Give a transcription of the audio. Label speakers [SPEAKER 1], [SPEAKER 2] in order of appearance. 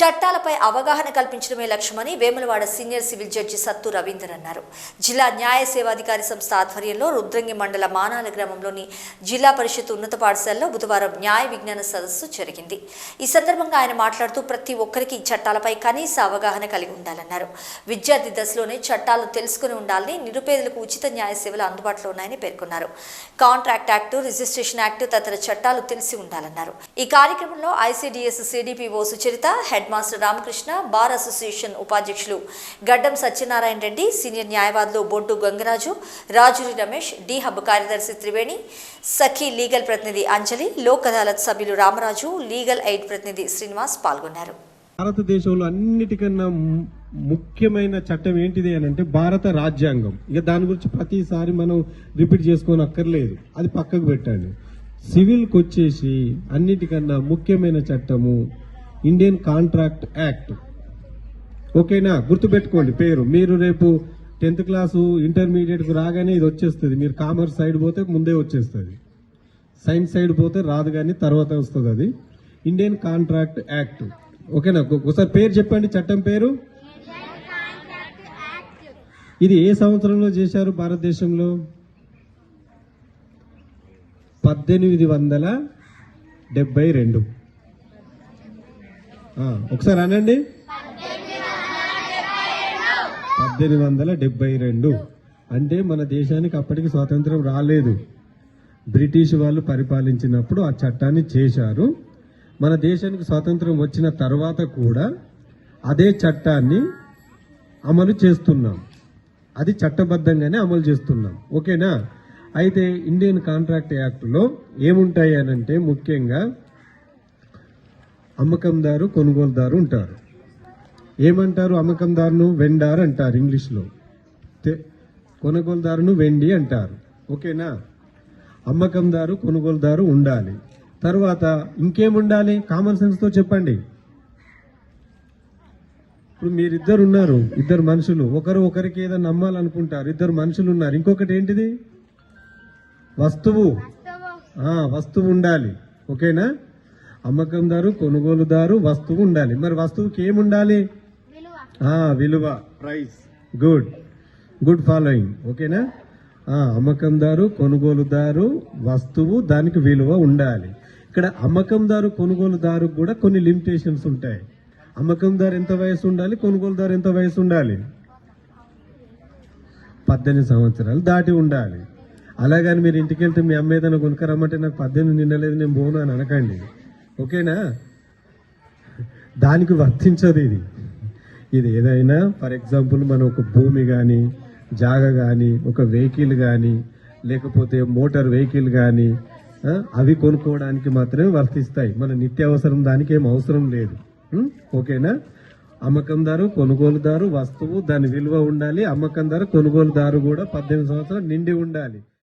[SPEAKER 1] చట్టాలపై అవగాహన కల్పించడమే లక్ష్యమని వేములవాడ సీనియర్ సివిల్ జడ్జి సత్తు రవీందర్ అన్నారు. జిల్లా న్యాయ సేవాధికారి సంస్థ ఆధ్వర్యంలో రుద్రంగి మండల మానాల గ్రామంలోని జిల్లా పరిషత్ ఉన్నత పాఠశాలలో బుధవారం న్యాయ విజ్ఞాన సదస్సు జరిగింది. ఈ సందర్భంగా ఆయన మాట్లాడుతూ ప్రతి ఒక్కరికి చట్టాలపై కనీస అవగాహన కలిగి ఉండాలన్నారు. విద్యార్థి దశలోనే చట్టాలు తెలుసుకుని ఉండాలని నిరుపేదలకు ఉచిత న్యాయ సేవలు అందుబాటులో ఉన్నాయని పేర్కొన్నారు. కాంట్రాక్ట్ యాక్టు రిజిస్ట్రేషన్ యాక్టు తదితర చట్టాలు తెలిసి ఉండాలన్నారు. ఈ కార్యక్రమంలో ICDS CDPO Sucharitha head master Ramakrishna bar association ఉపాధ్యక్షులు గడ్డం సత్యనారాయణ రెడ్డి సీనియర్ న్యాయవాదులు బొడ్డు గంగరాజు రాజురి రమేష్ డి హబ్ కార్యదర్శి త్రివేణి సఖీ లీగల్ ప్రతినిధి అంజలి లోక్ అదాలత్ సభ్యులు రామరాజు లీగల్ ఎయిడ్ ప్రతినిధి శ్రీనివాస్ పాల్గొన్నారు.
[SPEAKER 2] భారతదేశంలో అన్నిటికన్నా ముఖ్యమైన చట్టం ఏంటిది అని అంటే భారత రాజ్యాంగం. ఇక దాని గురించి ప్రతిసారి మనం రిపీట్ చేసుకొని అక్కర్లేదు అది పక్కకు పెట్టండి. సివిల్కి వచ్చేసి అన్నిటికన్నా ముఖ్యమైన చట్టము ఇండియన్ కాంట్రాక్ట్ యాక్ట్ ఓకేనా గుర్తుపెట్టుకోండి పేరు. మీరు రేపు టెన్త్ క్లాసు ఇంటర్మీడియట్కు రాగానే ఇది వచ్చేస్తుంది. మీరు కామర్స్ సైడ్ పోతే ముందే వచ్చేస్తుంది. సైన్స్ సైడ్ పోతే రాదు కానీ తర్వాత వస్తుంది అది. ఇండియన్ కాంట్రాక్ట్ యాక్ట్ ఓకేనా ఒకసారి పేరు చెప్పండి. చట్టం పేరు? ఇది ఏ సంవత్సరంలో చేశారు భారతదేశంలో? పద్దెనిమిది వందల డెబ్బై రెండు. ఒకసారి అనండి. పద్దెనిమిది వందల డెబ్బై రెండు. అంటే మన దేశానికి అప్పటికి స్వాతంత్రం రాలేదు. బ్రిటిష్ వాళ్ళు పరిపాలించినప్పుడు ఆ చట్టాన్ని చేశారు. మన దేశానికి స్వాతంత్రం వచ్చిన తర్వాత కూడా అదే చట్టాన్ని అమలు చేస్తున్నాం. అది చట్టబద్ధంగానే అమలు చేస్తున్నాం. ఓకేనా? అయితే ఇండియన్ కాంట్రాక్ట్ యాక్ట్లో ఏముంటాయి అని అంటే ముఖ్యంగా అమ్మకందారు కొనుగోలుదారు ఉంటారు. ఏమంటారు అమ్మకందారును? వెండార్ అంటారు ఇంగ్లీష్లో. కొనుగోలుదారును వెండి అంటారు. ఓకేనా? అమ్మకందారు కొనుగోలుదారు ఉండాలి. తర్వాత ఇంకేం ఉండాలి కామన్ సెన్స్తో చెప్పండి. ఇప్పుడు మీరిద్దరు ఉన్నారు ఇద్దరు మనుషులు. ఒకరు ఒకరికి ఏదో నమ్మాలనుకుంటారు. ఇద్దరు మనుషులు ఉన్నారు ఇంకొకటి ఏంటిది? వస్తువు. వస్తువు ఉండాలి. ఓకేనా? అమ్మకందారు కొనుగోలుదారు వస్తువు ఉండాలి. మరి వస్తువుకి ఏముండాలి? ఆ, విలువ. ప్రైస్. గుడ్. Good following. ఓకేనా? ఆ, అమ్మకందారు కొనుగోలుదారు వస్తువు దానికి విలువ ఉండాలి. ఇక్కడ అమ్మకందారు కొనుగోలుదారు కూడా కొన్ని లిమిటేషన్స్ ఉంటాయి. అమ్మకందారు ఎంత వయసు ఉండాలి? కొనుగోలుదారు ఎంత వయసు ఉండాలి? పద్దెనిమిది సంవత్సరాలు దాటి ఉండాలి. అలాగని మీరు ఇంటికి వెళ్తే మీ అమ్మ ఏదైనా కొనుక్కరమ్మంటే నాకు పద్దెనిమిది నిండలేదు నేను పోను అని అనకండి. ఓకేనా? దానికి వర్తించదు ఇది. ఇది ఏదైనా ఫర్ ఎగ్జాంపుల్ మనం ఒక భూమి కానీ జాగ కానీ ఒక వెహికల్ కానీ లేకపోతే మోటార్ వెహికల్ కానీ అవి కొనుక్కోవడానికి మాత్రమే వర్తిస్తాయి. మన నిత్యావసరం దానికి ఏం అవసరం లేదు. ఓకేనా? అమ్మకందారు కొనుగోలుదారు వస్తువు దాని విలువ ఉండాలి. అమ్మకందారు కొనుగోలుదారు కూడా పద్దెనిమిది సంవత్సరాలు నిండి ఉండాలి.